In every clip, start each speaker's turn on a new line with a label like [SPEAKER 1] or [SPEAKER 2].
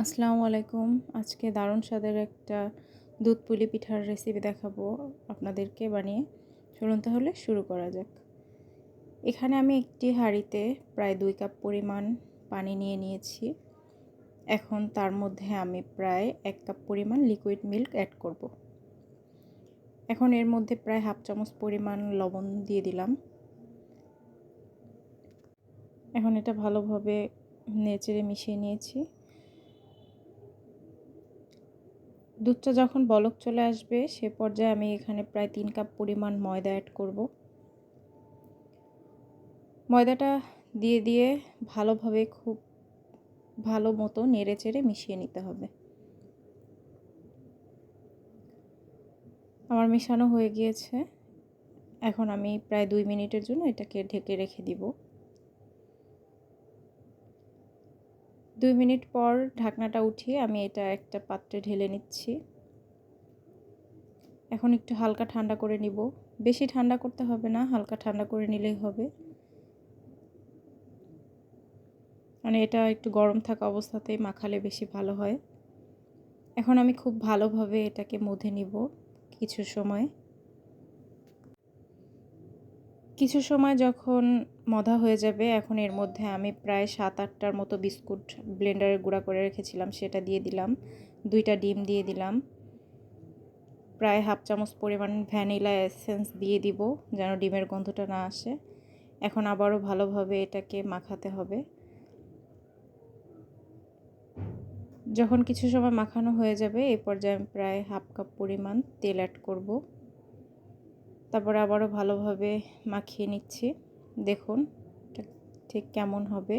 [SPEAKER 1] আসসালামু আলাইকুম। আজকে দারুণ স্বাদের একটা দুধ পুলি পিঠার রেসিপি দেখাবো আপনাদেরকে বানিয়ে। চলুন তাহলে শুরু করা যাক। এখানে আমি একটি হাঁড়িতে প্রায় দুই কাপ পরিমাণ পানি নিয়ে নিয়েছি। এখন তার মধ্যে আমি প্রায় এক কাপ পরিমাণ লিকুইড মিল্ক অ্যাড করব। এখন এর মধ্যে প্রায় হাফ চামচ পরিমাণ লবণ দিয়ে দিলাম। এখন এটা ভালোভাবে নেচেড়ে মিশিয়ে নিয়েছি। দুধটা যখন বলক চলে আসবে, সে পর্যায়ে আমি এখানে প্রায় তিন কাপ পরিমাণ ময়দা অ্যাড করব। ময়দাটা দিয়ে দিয়ে ভালোভাবে খুব ভালো মতো নেড়ে চেড়ে মিশিয়ে নিতে হবে। আমার মেশানো হয়ে গিয়েছে। এখন আমি প্রায় দুই মিনিটের জন্য এটাকে ঢেকে রেখে দিব। দুই মিনিট পর ঢাকনাটা উঠিয়ে আমি এটা একটা পাত্রে ঢেলে নিচ্ছি। এখন একটু হালকা ঠান্ডা করে নিব। বেশি ঠান্ডা করতে হবে না, হালকা ঠান্ডা করে নিলেই হবে। মানে এটা একটু গরম থাকা অবস্থাতেই মাখালে বেশি ভালো হয়। এখন আমি খুব ভালোভাবে এটাকে মধে নিব কিছু সময়। কিছু সময় যখন মধা হয়ে যাবে। এখন এর মধ্যে আমি প্রায় সাত আটটার মতো বিস্কুট ব্লেন্ডারে গুঁড়া করে রেখেছিলাম, সেটা দিয়ে দিলাম। দুইটা ডিম দিয়ে দিলাম। প্রায় হাফ চামচ পরিমাণ ভ্যানিলা এসেন্স দিয়ে দিব, যেন ডিমের গন্ধটা না আসে। এখন আবারও ভালোভাবে এটাকে মাখাতে হবে। যখন কিছু সময় মাখানো হয়ে যাবে এই পর্যায়ে আমি প্রায় হাফ কাপ পরিমাণ তেল অ্যাড করব। তারপরে আবারও ভালোভাবে মাখিয়ে নিচ্ছি। দেখুন ঠিক কেমন হবে?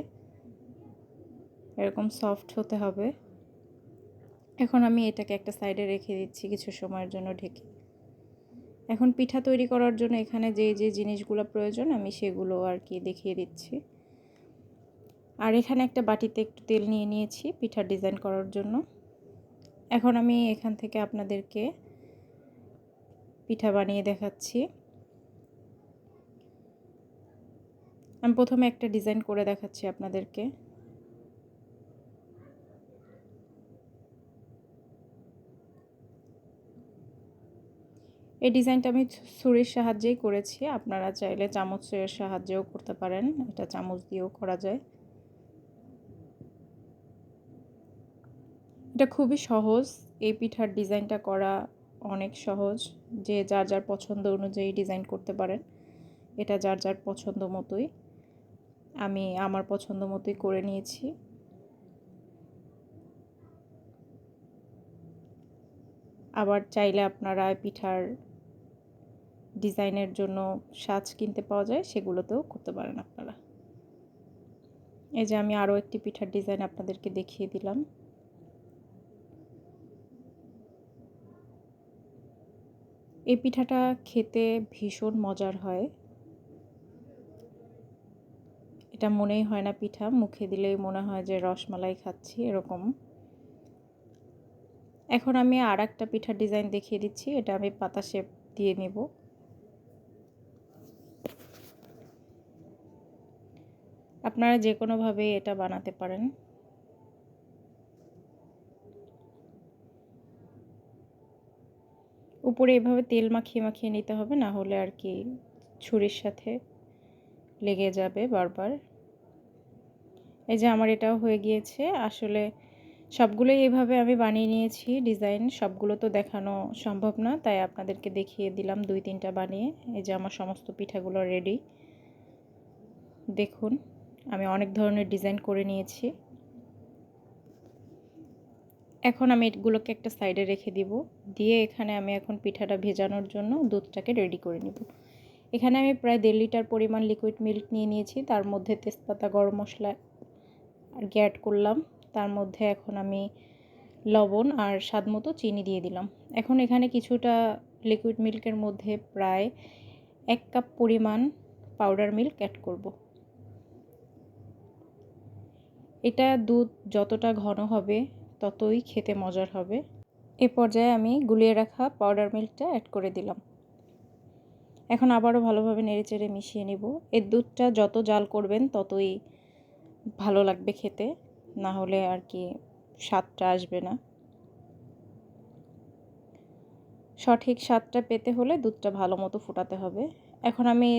[SPEAKER 1] এরকম সফট হতে হবে। এখন আমি এটাকে একটা সাইডে রেখে দিচ্ছি কিছু সময়ের জন্য ঢেকে। এখন পিঠা তৈরি করার জন্য এখানে যে যে জিনিসগুলো প্রয়োজন, আমি সেগুলো আর কি দেখিয়ে দিচ্ছি। আর এখানে একটা বাটিতে একটু তেল নিয়ে নিয়েছি পিঠার ডিজাইন করার জন্য। এখন আমি এখান থেকে আপনাদেরকে পিঠা বানিয়ে দেখাচ্ছি। আমি প্রথমে একটা ডিজাইন করে দেখাচ্ছি আপনাদেরকে। এই ডিজাইনটা আমি ছুরির সাহায্যেই করেছি। আপনারা চাইলে চামচের সাহায্যেও করতে পারেন। এটা চামচ দিয়েও করা যায়। এটা খুবই সহজ। এই পিঠার ডিজাইনটা করা অনেক সহজ। যে যার যার পছন্দ অনুযায়ী ডিজাইন করতে পারেন। এটা যার যার পছন্দ মতোই। আমি আমার পছন্দ মতোই করে নিয়েছি। আবার চাইলে আপনারা পিঠার ডিজাইনের জন্য সাজ কিনতে পাওয়া যায়, সেগুলোতেও করতে পারেন আপনারা। এই যে আমি আরও একটি পিঠার ডিজাইন আপনাদেরকে দেখিয়ে দিলাম। এই পিঠাটা খেতে ভীষণ মজার হয়। এটা মনেই হয় না পিঠা, মুখে দিলেই মনে হয় যে রসমালাই খাচ্ছি, এরকম। এখন আমি আর একটা পিঠার ডিজাইন দেখিয়ে দিচ্ছি, এটা আমি পাতা শেপ দিয়ে নেব। আপনারা যে কোনোভাবে এটা বানাতে পারেন। উপরে এভাবে তেল মাখিয়ে মাখিয়ে নিতে হবে, না হলে আর কি ছুরির সাথে লেগে যাবে বারবার। এই যে আমার এটাও হয়ে গিয়েছে। আসলে সবগুলোই এইভাবে আমি বানিয়ে নিয়েছি, ডিজাইন সবগুলো তো দেখানো সম্ভব না, তাই আপনাদেরকে দেখিয়ে দিলাম দুই তিনটা বানিয়ে। এই যে আমার সমস্ত পিঠাগুলো রেডি দেখুন, আমি অনেক ধরনের ডিজাইন করে নিয়েছি। এখন আমি এগুলোকে একটা সাইডে রেখে দিব। দিয়ে এখানে আমি এখন পিঠাটা ভেজানোর জন্য দুধটাকে রেডি করে নিব। এখানে আমি প্রায় দেড় লিটার পরিমাণ লিকুইড মিল্ক নিয়ে নিয়েছি। তার মধ্যে তেজপাতা, গরম মশলা আর কি অ্যাড করলাম। তার মধ্যে এখন আমি লবণ আর স্বাদ মতো চিনি দিয়ে দিলাম। এখন এখানে কিছুটা লিকুইড মিল্কের মধ্যে প্রায় এক কাপ পরিমাণ পাউডার মিল্ক অ্যাড করব। এটা দুধ যতটা ঘন হবে, ততই খেতে মজার হবে। এ পর্যায়ে আমি গুলিয়ে রাখা পাউডার মিল্কটা অ্যাড করে দিলাম। এখন আবারও ভালোভাবে নেড়েচেড়ে মিশিয়ে নেব। এর দুধটা যত জাল করবেন, ততই ভালো লাগবে খেতে, না হলে আর কি স্বাদটা আসবে না। সঠিক স্বাদটা পেতে হলে দুধটা ভালো মতো ফোটাতে হবে। এখন আমি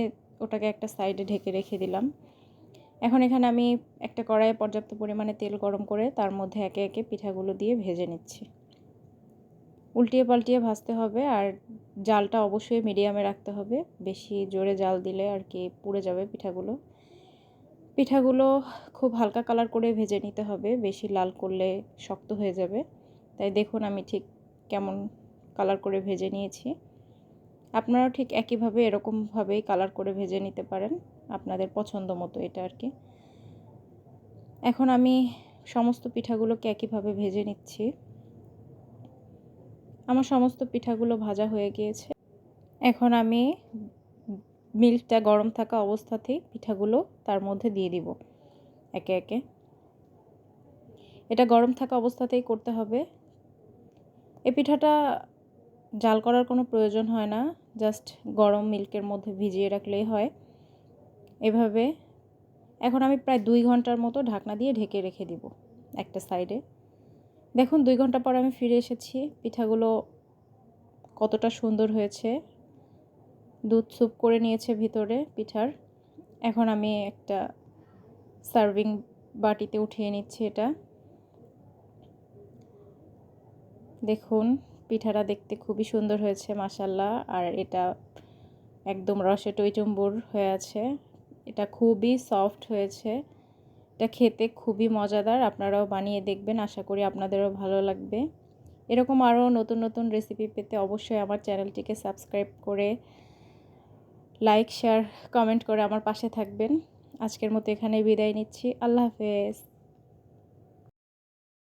[SPEAKER 1] ওটাকে একটা সাইডে ঢেকে রেখে দিলাম। এখন এখানে আমি একটা কড়াইয়ে পর্যাপ্ত পরিমাণে তেল গরম করে তার মধ্যে একে একে পিঠাগুলো দিয়ে ভেজে নিচ্ছি। উল্টিয়ে পাল্টিয়ে ভাজতে হবে আর জালটা অবশ্যই মিডিয়ামে রাখতে হবে। বেশি জোরে জাল দিলে আর কি পুড়ে যাবে পিঠাগুলো। পিঠাগুলো খুব হালকা কালার করে ভেজে নিতে হবে। বেশি লাল করলে শক্ত হয়ে যাবে। তাই দেখুন আমি ঠিক কেমন কালার করে ভেজে নিয়েছি। আপনারাও ঠিক একইভাবে এরকমভাবেই কালার করে ভেজে নিতে পারেন। আপনাদের পছন্দ মতো এটা আর কি। এখন আমি সমস্ত পিঠাগুলোকে একইভাবে ভেজে নিচ্ছি। আমার সমস্ত পিঠাগুলো ভাজা হয়ে গিয়েছে। এখন আমি মিল্কটা গরম থাকা অবস্থাতেই পিঠাগুলো তার মধ্যে দিয়ে দিব একে একে। এটা গরম থাকা অবস্থাতেই করতে হবে। এ পিঠাটা জাল করার কোনো প্রয়োজন হয় না, জাস্ট গরম মিল্কের মধ্যে ভিজিয়ে রাখলেই হয়। এভাবে এখন আমি প্রায় দুই ঘণ্টার মতো ঢাকনা দিয়ে ঢেকে রেখে দিব একটা সাইডে। দেখুন, দুই ঘণ্টা পর আমি ফিরে এসেছি। পিঠাগুলো কতটা সুন্দর হয়েছে। দুধ স্যুপ করে নিয়েছে ভিতরে পিঠার। এখন আমি একটা সার্ভিং বাটিতে উঠিয়ে নিচ্ছি এটা। দেখুন, পিঠাটা দেখতে খুবই সুন্দর হয়েছে মাসাল্লাহ আর এটা একদম রসে টইচম্বুর হয়ে আছে। এটা খুবই সফট হয়েছে। এটা খেতে খুবই মজাদার, আপনারাও বানিয়ে দেখবেন, আশা করি আপনাদেরও ভালো লাগবে। এরকম আরও নতুন নতুন রেসিপি পেতে অবশ্যই আমার চ্যানেলটিকে সাবস্ক্রাইব করে লাইক শেয়ার কমেন্ট করে আমার পাশে থাকবেন। আজকের মতো এখানে বিদায় নিচ্ছি। আল্লাহ হাফেজ।